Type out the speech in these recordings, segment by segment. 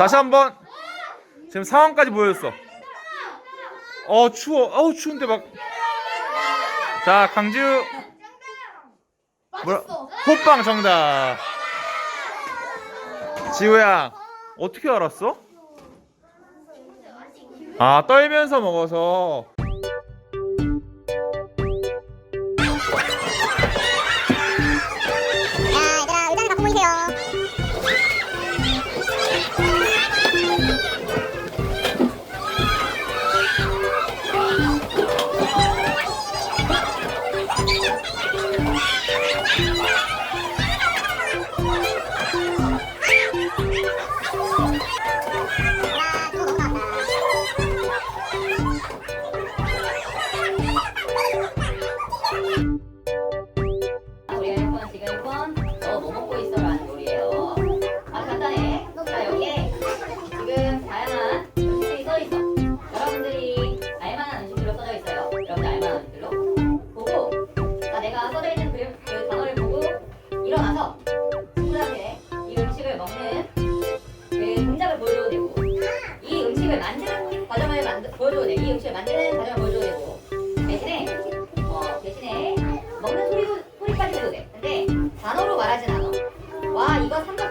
다시 한번 지금 상황까지 보여줬어. 어 추워. 어우 추운데 막. 자 강지우 뭐라? 호빵 정답. 지우야 어떻게 알았어? 아 떨면서 먹어서. 그, 그 단어를 보고 일어나서 친구들한테 이 음식을 먹는 그 동작을 보여줘도 되고 이 음식을 만드는 과정을 보여줘도 되고 대신에 어, 대신에 먹는 소리까지 해도 돼. 근데 단어로 말하진 않아. 와 이거 삼겹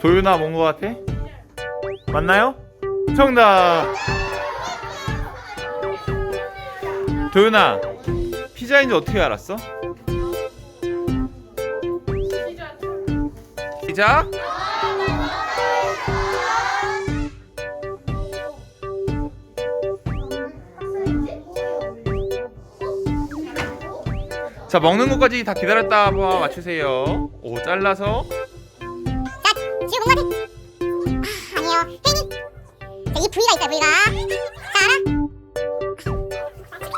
도윤아 뭔 거 같아? 맞나요? 정답. 도윤아 피자인지 어떻게 알았어? 피자? 자 먹는 것까지 다 기다렸다 봐 맞추세요. 오 잘라서 자, 지금 뭔가 돼? 아, 아니에요. 팽이. 자, 이 부위가 있어요, 부위가. 자, 알아?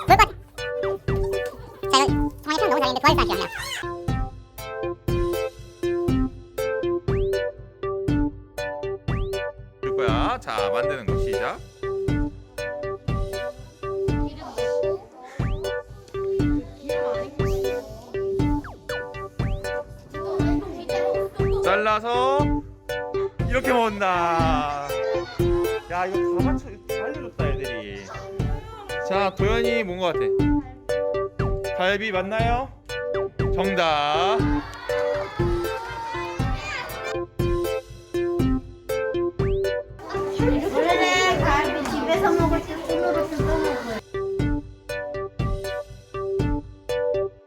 뭘 봐. 자, 이거 정말 너무 잘했는데 도와줄 사람 필요하네요. 줄 거야. 자 만드는 거 시작. 잘라서 이렇게 먹는다. 야 이거 다 맞춰 다 알려줬다 애들이. 자 도현이 뭔거 같아? 갈비 맞나요? 정답.